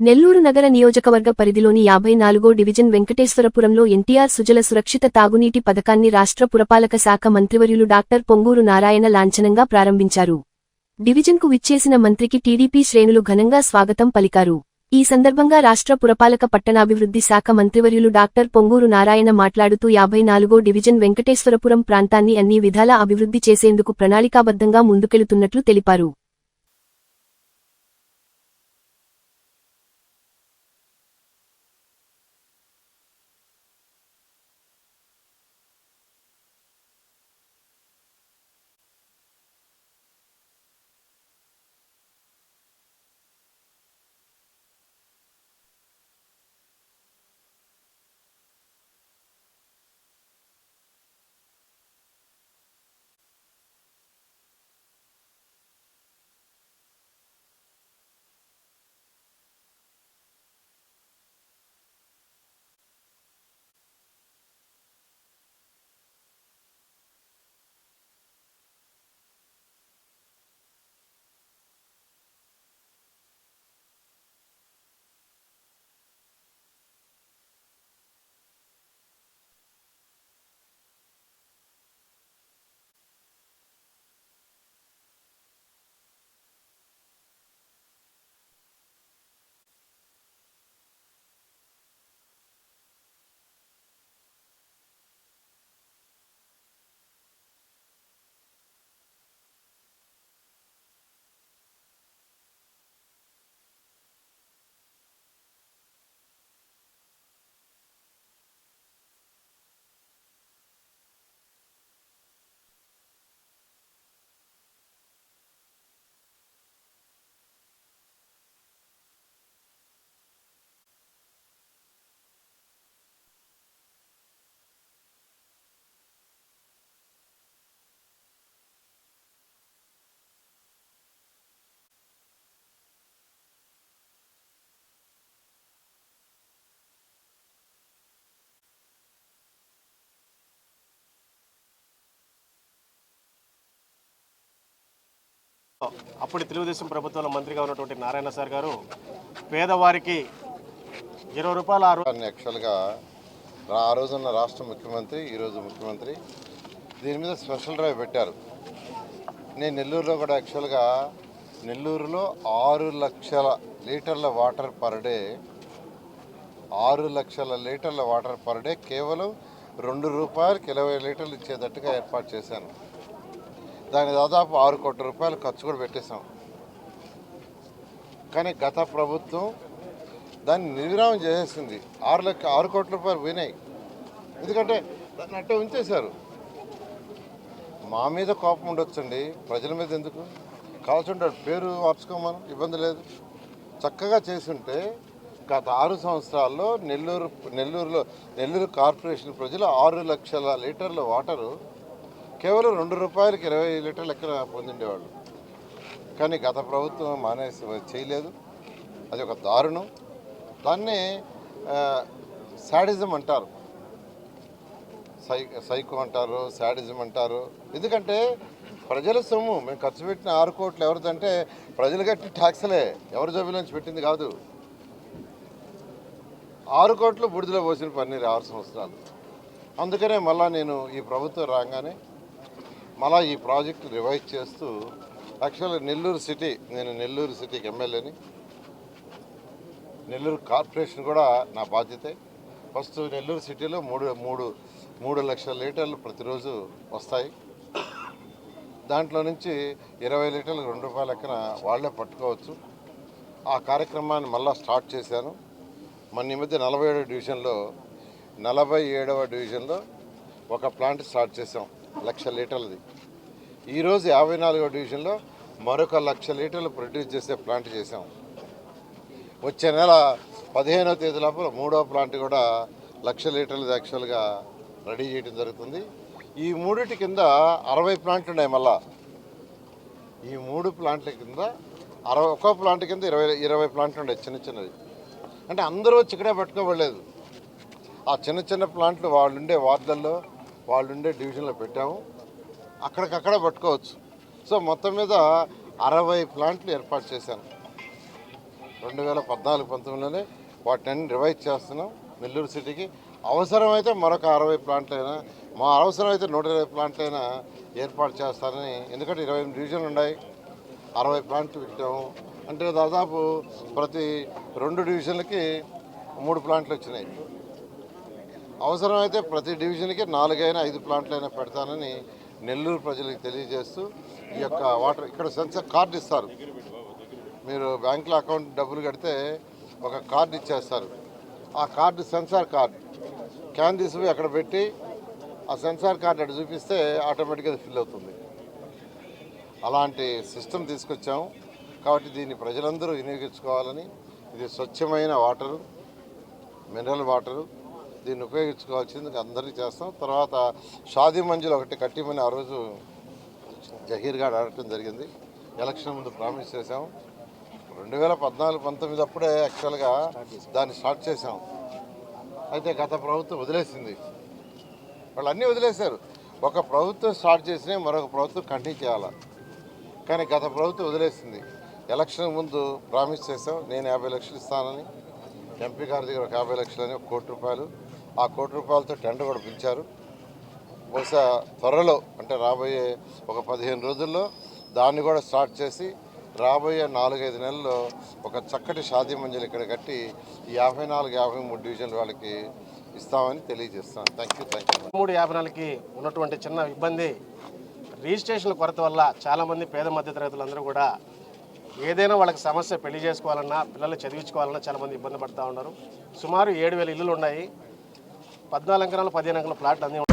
నెల్లూరు నగర నియోజకవర్గ పరిధిలోని యాభై నాలుగో డివిజన్ వెంకటేశ్వరపురంలో ఎన్టీఆర్ సుజల సురక్షిత తాగునీటి పథకాన్ని రాష్ట్ర పురపాలక శాఖ మంత్రివర్యులు డాక్టర్ పొంగూరు నారాయణ లాంఛనంగా ప్రారంభించారు. డివిజన్కు విచ్చేసిన మంత్రికి టీడీపీ శ్రేణులు ఘనంగా స్వాగతం పలికారు. ఈ సందర్భంగా రాష్ట్ర పురపాలక పట్టణాభివృద్ధి శాఖ మంత్రివర్యులు డాక్టర్ పొంగూరు నారాయణ మాట్లాడుతూ యాభై నాలుగో డివిజన్ వెంకటేశ్వరపురం ప్రాంతాన్ని అన్ని విధాలా అభివృద్ధి చేసేందుకు ప్రణాళికాబద్ధంగా ముందుకెళుతున్నట్లు తెలిపారు. అప్పుడు తెలుగుదేశం ప్రభుత్వంలో మంత్రిగా ఉన్నటువంటి నారాయణ సార్ గారు పేదవారికి ఇరవై రూపాయల ఆరు యాక్చువల్గా ఆ రోజున్న రాష్ట్ర ముఖ్యమంత్రి ఈరోజు ముఖ్యమంత్రి దీని మీద స్పెషల్ డ్రైవ్ పెట్టారు. నేను నెల్లూరులో కూడా యాక్చువల్గా నెల్లూరులో ఆరు లక్షల లీటర్ల వాటర్ పర్ డే ఆరు లక్షల లీటర్ల వాటర్ పర్ డే కేవలం రెండు రూపాయలకి ఇరవై లీటర్లు ఇచ్చేటట్టుగా ఏర్పాటు చేశాను. దాని దాదాపు ఆరు కోట్ల రూపాయలు ఖర్చు కూడా పెట్టేశాం. కానీ గత ప్రభుత్వం దాన్ని నిర్విరామం చేసేసింది. ఆరు లక్ష ఆరు కోట్ల రూపాయలు పోయినాయి. ఎందుకంటే దాన్ని అట్టే ఉంచేశారు. మా మీద కోపం ఉండొచ్చండి. ప్రజల మీద ఎందుకు? కావాల్సి పేరు మార్చుకోమని ఇబ్బంది లేదు. చక్కగా చేసుంటే గత ఆరు సంవత్సరాల్లో నెల్లూరు నెల్లూరులో నెల్లూరు కార్పొరేషన్ ప్రజలు ఆరు లక్షల లీటర్ల వాటరు కేవలం రెండు రూపాయలకి ఇరవై లీటర్లు ఎక్కడ పొందిండేవాళ్ళు. కానీ గత ప్రభుత్వం మానేసి చేయలేదు. అది ఒక దారుణం. దాన్ని శాడిజం అంటారు. సై సైకో అంటారు శాడిజం అంటారు. ఎందుకంటే ప్రజల సొమ్ము మేము ఖర్చు పెట్టిన ఆరు కోట్లు ఎవరిదంటే ప్రజలు కట్టి ట్యాక్స్లే. ఎవరి జబ్బులోంచి పెట్టింది కాదు. ఆరు కోట్లు బుడిదలో పోసిన పన్నీరు ఆరు సంవత్సరాలు. అందుకనే మళ్ళా నేను ఈ ప్రభుత్వం రాగానే మళ్ళా ఈ ప్రాజెక్ట్ రివైజ్ చేస్తూ యాక్చువల్గా నెల్లూరు సిటీ నేను నెల్లూరు సిటీకి ఎమ్మెల్యేని. నెల్లూరు కార్పొరేషన్ కూడా నా బాధ్యతే. ఫస్ట్ నెల్లూరు సిటీలో మూడు మూడు మూడు లక్షల లీటర్లు ప్రతిరోజు వస్తాయి. దాంట్లో నుంచి ఇరవై లీటర్లు రెండు రూపాయల లెక్కన వాళ్ళే పట్టుకోవచ్చు. ఆ కార్యక్రమాన్ని మళ్ళీ స్టార్ట్ చేశాను. మన ఈ మధ్య నలభై ఏడవ డివిజన్లో నలభై ఏడవ డివిజన్లో ఒక ప్లాంట్ స్టార్ట్ చేసాం లక్ష లీటర్లది. ఈరోజు యాభై నాలుగవ డివిజన్లో మరొక లక్ష లీటర్లు ప్రొడ్యూస్ చేసే ప్లాంట్ చేసాం వచ్చే నెల పదిహేనో తేదీ లోపల మూడో ప్లాంట్ కూడా లక్ష లీటర్లు యాక్చువల్గా రెడీ చేయడం జరుగుతుంది. ఈ మూడిటి కింద అరవై ప్లాంట్లు ఉన్నాయి మళ్ళా. ఈ మూడు ప్లాంట్ల కింద అరవై ఒక్కో ప్లాంట్ కింద ఇరవై ఇరవై ప్లాంట్లు ఉన్నాయి చిన్న చిన్నవి. అంటే అందరూ వచ్చి ఇక్కడే పట్టుకోబడలేదు. ఆ చిన్న చిన్న ప్లాంట్లు వాళ్ళు ఉండే వార్డుల్లో వాళ్ళుండే డివిజన్లో పెట్టాము. అక్కడికక్కడ పట్టుకోవచ్చు. సో మొత్తం మీద అరవై ప్లాంట్లు ఏర్పాటు చేశాను. రెండు వేల పద్నాలుగు పంతొమ్మిదిలోనే వాటిని రివైజ్ చేస్తున్నాం నెల్లూరు సిటీకి. అవసరమైతే మరొక అరవై ప్లాంట్లైనా మా అవసరమైతే నూట ఇరవై ప్లాంట్లైనా ఏర్పాటు చేస్తారని ఎందుకంటే ఇరవై ఎనిమిది డివిజన్లు ఉన్నాయి. అరవై ప్లాంట్లు పెట్టాము. అంటే దాదాపు ప్రతి రెండు డివిజన్లకి మూడు ప్లాంట్లు వచ్చినాయి. అవసరమైతే ప్రతి డివిజన్కి నాలుగైనా ఐదు ప్లాంట్లైనా పెడతానని నెల్లూరు ప్రజలకు తెలియజేస్తూ ఈ యొక్క వాటర్ ఇక్కడ సెన్సర్ కార్డు ఇస్తారు. మీరు బ్యాంకులో అకౌంట్ డబ్బులు కడితే ఒక కార్డు ఇచ్చేస్తారు. ఆ కార్డు సెన్సార్ కార్డు క్యాన్ తీసుకుపోయి అక్కడ పెట్టి ఆ సెన్సార్ కార్డు అటు చూపిస్తే ఆటోమేటిక్గా ఫిల్ అవుతుంది. అలాంటి సిస్టమ్ తీసుకొచ్చాము కాబట్టి దీన్ని ప్రజలందరూ వినియోగించుకోవాలని ఇది స్వచ్ఛమైన వాటరు మినరల్ వాటరు దీన్ని ఉపయోగించుకోవాల్సింది అందరికీ చేస్తాం. తర్వాత షాదీ మంజులు ఒకటి కట్టిమని ఆ రోజు జహీర్ గారు అడగటం జరిగింది. ఎలక్షన్ ముందు ప్రామిస్ చేశాం. రెండు వేల పద్నాలుగు పంతొమ్మిది అప్పుడే యాక్చువల్గా దాన్ని స్టార్ట్ చేశాం. అయితే గత ప్రభుత్వం వదిలేసింది. వాళ్ళు అన్నీ వదిలేశారు. ఒక ప్రభుత్వం స్టార్ట్ చేసినా మరొక ప్రభుత్వం కంటిన్యూ చేయాలి? కానీ గత ప్రభుత్వం వదిలేసింది. ఎలక్షన్ ముందు ప్రామిస్ చేసాం నేను యాభై లక్షలు ఇస్తానని ఎంపీ గారి దగ్గర ఒక యాభై లక్షలని ఒక కోటి రూపాయలు. ఆ కోటి రూపాయలతో టెండర్ కూడా పిలిచారు. బహుశా త్వరలో అంటే రాబోయే ఒక పదిహేను రోజుల్లో దాన్ని కూడా స్టార్ట్ చేసి రాబోయే నాలుగైదు నెలల్లో ఒక చక్కటి షాదీ మంజలు ఇక్కడ కట్టి ఈ యాభై నాలుగు యాభై మూడు డివిజన్ వాళ్ళకి ఇస్తామని తెలియజేస్తాను థ్యాంక్ యూ థ్యాంక్ యూ మూడు యాభై నాలుగుకి ఉన్నటువంటి చిన్న ఇబ్బంది రిజిస్ట్రేషన్ కొరత వల్ల చాలామంది పేద మధ్యతరగతులందరూ కూడా ఏదైనా వాళ్ళకి సమస్య పెళ్ళి చేసుకోవాలన్నా పిల్లలు చదివించుకోవాలన్నా చాలామంది ఇబ్బంది పడుతూ ఉన్నారు. సుమారు ఏడు వేల ఇల్లులు ఉన్నాయి. పద్నాలుగు ఎకరాలు పదిహేను ఎకరాల ప్లాట్లు అన్నీ